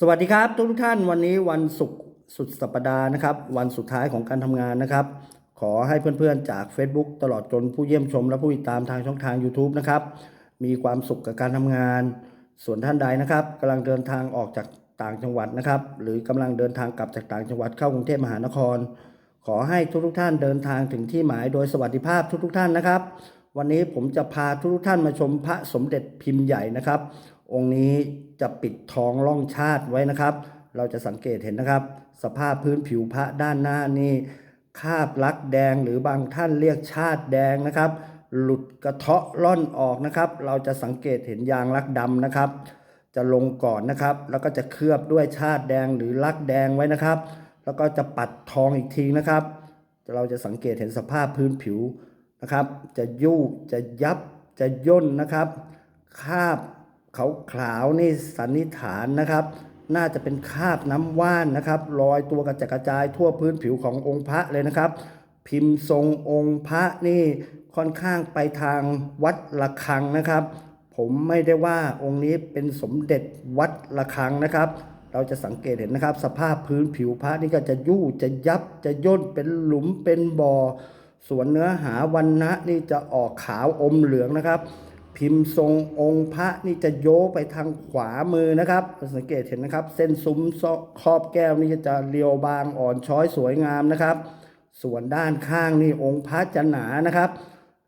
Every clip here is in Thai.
สวัสดีครับทุกท่านวันนี้วันศุกร์สุดสัปดาห์นะครับ วันสุดท้ายของการทำงานนะครับ ขอให้เพื่อนๆจาก Facebook ตลอดจนผู้เยี่ยมชม และผู้ติดตามทางช่องทาง YouTube นะครับ มีความสุขกับการทำงาน ส่วนท่านใดนะครับกำลังเดินทางออกจากต่างจังหวัดนะครับ หรือกำลังเดินทางกลับจากต่างจังหวัดเข้ากรุงเทพมหานคร ขอให้ทุกๆท่านเดินทางถึงที่หมายโดยสวัสดิภาพทุกๆท่านนะครับ วันนี้ผมจะพาทุกๆท่านมาชมพระสมเด็จพิมพ์ใหญ่นะครับ องค์นี้จะปิดทองล่องชาติไว้นะครับ เราจะสังเกตเห็นนะครับ สภาพพื้นผิวพระด้านหน้านี่คาบลักแดงหรือบางท่านเรียกชาติแดงนะครับ หลุดกระเทาะล่อนออกนะครับ เราจะสังเกตเห็นยางลักดำนะครับ จะลงก่อนนะครับ แล้วก็จะเคลือบด้วยชาติแดงหรือลักแดงไว้นะครับ แล้วก็จะปัดทองอีกทีนะครับ เราจะสังเกตเห็นสภาพพื้นผิวนะครับ จะยุ่จะยับจะย่นนะครับ คาบ ขาวขาวนี่สันนิษฐานนะครับ น่าจะเป็นคราบน้ำว่านนะครับลอยตัวกระจัดกระจายทั่วพื้นผิวขององค์พระเลยนะครับ พิมพ์ทรงองค์พระนี่ค่อนข้างไปทางวัดระฆังนะครับ ผมไม่ได้ว่าองค์นี้เป็นสมเด็จวัดระฆังนะครับ เราจะสังเกตเห็นนะครับ สภาพพื้นผิวพระนี่ก็จะยู่จะยับจะย่นเป็นหลุมเป็นบ่อส่วนเนื้อหาวันนะนี่จะออกขาวอมเหลืองนะครับ พิมพ์ทรงองค์พระนี่จะโยไปทางขวามือนะครับ สังเกตเห็นนะครับ เส้นซุ้มซอกครอบแก้วนี่จะเรียวบางอ่อนช้อยสวยงามนะครับ ส่วนด้านข้างนี่องค์พระจะหนานะครับ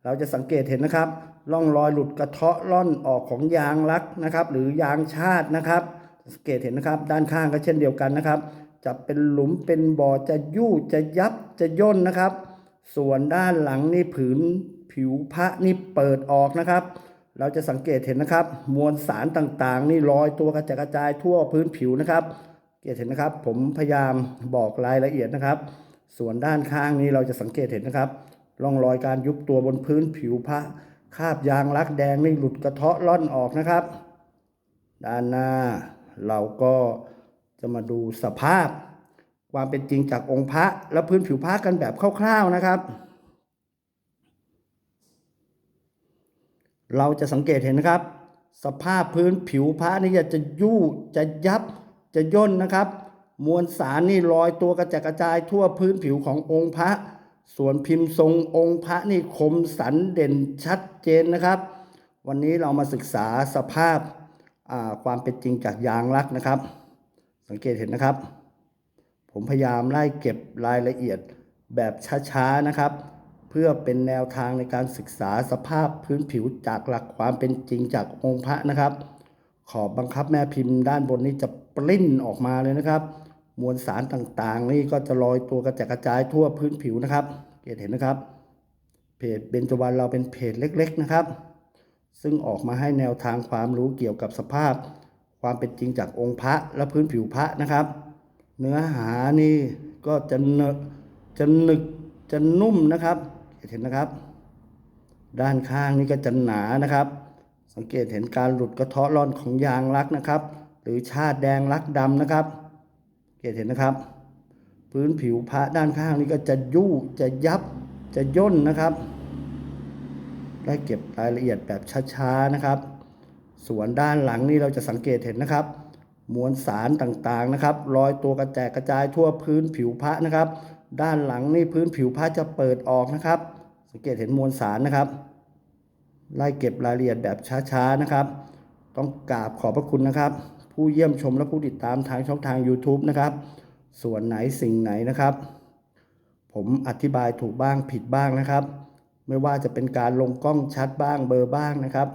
เราจะสังเกตเห็นนะครับ ร่องรอยหลุดกระเทาะล่อนออกของยางลักนะครับ หรือยางชาตินะครับ สังเกตเห็นนะครับ ด้านข้างก็เช่นเดียวกันนะครับ จะเป็นหลุมเป็นบ่อจะยู่จะยับจะย่นนะครับ ส่วนด้านหลังนี่ผืนผิวพระนี่เปิดออกนะครับ เราจะสังเกตเห็นนะครับ มวลสารต่างๆ นี่ลอยตัวกระจายกระจายทั่วพื้นผิวนะครับเกตเห็นนะครับ ผมพยายามบอกรายละเอียดนะครับ ส่วนด้านข้างนี้เราจะสังเกตเห็นนะครับร่องรอยการยุบตัวบนพื้นผิวพระคาบยางลักแดงนี่หลุดกระเทาะล่อนออกนะครับ ด้านหน้าเราก็จะมาดูสภาพ ความเป็นจริงจากองค์พระและพื้นผิวพระกันแบบคร่าวๆนะครับ เราจะสังเกตเห็นนะครับ สภาพพื้นผิวพระนี่จะยู่จะยับจะย่นนะครับ มวลสารนี่ลอยตัวกระจายกระจายทั่วพื้นผิวขององค์พระ ส่วนพิมพ์ทรงองค์พระนี่คมสันเด่นชัดเจนนะครับ วันนี้เรามาศึกษาสภาพความเป็นจริงจากยางลักนะครับ สังเกตเห็นนะครับ ผมพยายามไล่เก็บรายละเอียดแบบช้าๆนะครับ เพื่อเป็นแนวทางในการศึกษาสภาพพื้นผิวจากหลักความเป็นจริงจากองค์พระนะครับ ขอบบังคับแม่พิมพ์ด้านบนนี้จะปลิ้นออกมาเลยนะครับ มวลสารต่างๆ นี่ก็จะลอยตัวกระจายกระจายทั่วพื้นผิวนะครับเห็นนะครับ เพจเบญจวรรณเราเป็นเพจเล็ก ๆนะครับ ซึ่งออกมาให้แนวทางความรู้เกี่ยวกับสภาพ ความเป็นจริงจากองค์พระและพื้นผิวพระนะครับ เนื้อหานี่ก็จะเนจะหนึกจะนุ่มนะครับ เห็นนะครับ ด้านข้างนี่ก็จะหนานะครับ สังเกตเห็นการหลุดกระเทาะร่อนของยางลักนะครับ หรือชาติแดงลักดำนะครับเกตเห็นนะครับ พื้นผิวพระด้านข้างนี่ก็จะยู่จะยับจะย่นนะครับได้เก็บรายละเอียดแบบช้าๆนะครับ ส่วนด้านหลังนี่เราจะสังเกตเห็นนะครับ มวลสารต่างๆนะครับลอยตัวกระแจกกระจายทั่วพื้นผิวพระนะครับ ด้านหลังนี่พื้นผิวพระจะเปิดออกนะครับ สังเกตเห็นมวลสารนะครับ ไล่เก็บรายละเอียดแบบช้าๆนะครับ ต้องกราบขอบพระคุณนะครับ ผู้เยี่ยมชมและผู้ติดตามทางช่องทาง YouTube นะครับ ส่วนไหนสิ่งไหนนะครับ ผมอธิบายถูกบ้างผิดบ้างนะครับ ไม่ว่าจะเป็นการลงกล้องชัดบ้างเบลอร์บ้างนะครับ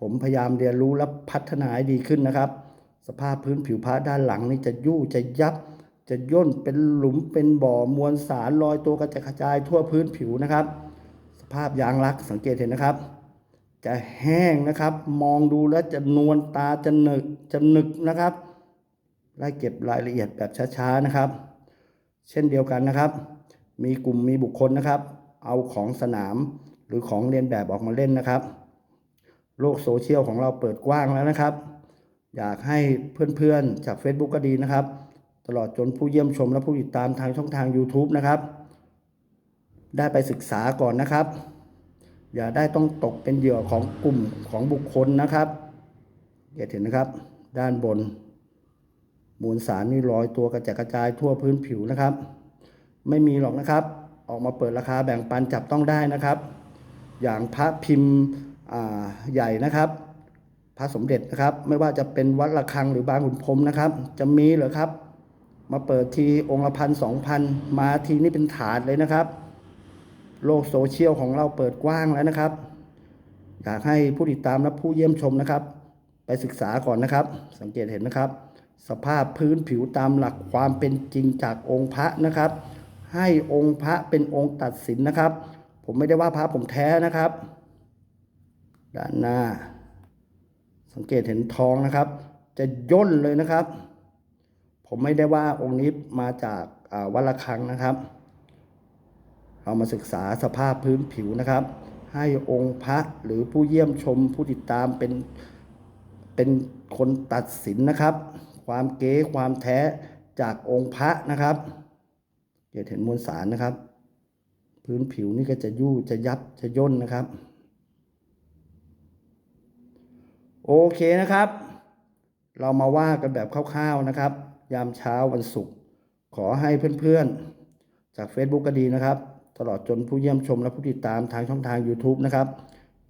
ผมพยายามเรียนรู้และพัฒนาให้ดีขึ้นนะครับ สภาพพื้นผิวพระด้านหลังนี่จะยู่จะยับ จะย่นเป็นหลุมเป็นบ่อมวลสารลอยตัวกระจายกระจายทั่วพื้นผิวนะครับ สภาพยางลักสังเกตเห็นนะครับ จะแห้งนะครับ มองดูแล้วจะนวลตาจะหนึกจะหนึกนะครับไล่เก็บรายละเอียดแบบช้าๆนะครับ เช่นเดียวกันนะครับ มีกลุ่มมีบุคคลนะครับ เอาของสนามหรือของเรียนแบบออกมาเล่นนะครับ โลกโซเชียลของเราเปิดกว้างแล้วนะครับ อยากให้เพื่อนๆจาก Facebook ก็ดีนะครับ ลอดจนผู้เยี่ยมชมและผู้ติดตามทางช่องทาง YouTube นะครับ ได้ไปศึกษาก่อนนะครับ อย่าได้ต้องตกเป็นเหยื่อของกลุ่มของบุคคลนะครับเห็นนะครับ ด้านบนมวลสารนี่ลอยตัวกระจายกระจายทั่วพื้นผิวนะครับ ไม่มีหรอกนะครับ ออกมาเปิดราคาแบ่งปันจับต้องได้นะครับ อย่างพระพิมพ์ใหญ่นะครับ พระสมเด็จนะครับ ไม่ว่าจะเป็นวัดระฆังหรือบางขุนพรมนะครับ จะมีเหรอครับ มาเปิดทีองค์ละพันสองพันมาทีนี่เป็นถาดเลยนะครับ โลกโซเชียลของเราเปิดกว้างแล้วนะครับ อยากให้ผู้ติดตามและผู้เยี่ยมชมนะครับ ไปศึกษาก่อนนะครับ สังเกตเห็นนะครับ สภาพพื้นผิวตามหลักความเป็นจริงจากองค์พระนะครับ ให้องค์พระเป็นองค์ตัดสินนะครับ ผมไม่ได้ว่าพระผมแท้นะครับ ด้านหน้า สังเกตเห็นทองนะครับ จะย่นเลยนะครับ ผมไม่ได้ว่าองค์นี้มาจากาวัดระฆังนะครับเรามาศึกษาสภาพพื้นผิวนะครับ ให้องค์พระหรือผู้เยี่ยมชมผู้ติดตามเป็นเป็นคนตัดสินนะครับ ความเก๋ความแท้จากองค์พระนะครับเดี๋ยวเห็นมวลสารนะครับ พื้นผิวนี่ก็จะยู่จะยับจะย่นนะครับ โอเคนะครับ เรามาว่ากันแบบคร่าวๆนะครับ ยามเช้าวันศุกร์ขอให้เพื่อนๆ จาก Facebook ก็ดีนะครับ ตลอดจนผู้เยี่ยมชมและผู้ติดตามทางช่องทาง YouTube นะครับ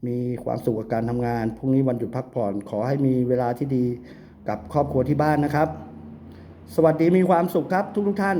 มีความสุขกับการทำงาน พรุ่งนี้วันหยุดพักผ่อน ขอให้มีเวลาที่ดีกับครอบครัวที่บ้านนะครับ สวัสดีมีความสุขครับทุกๆท่าน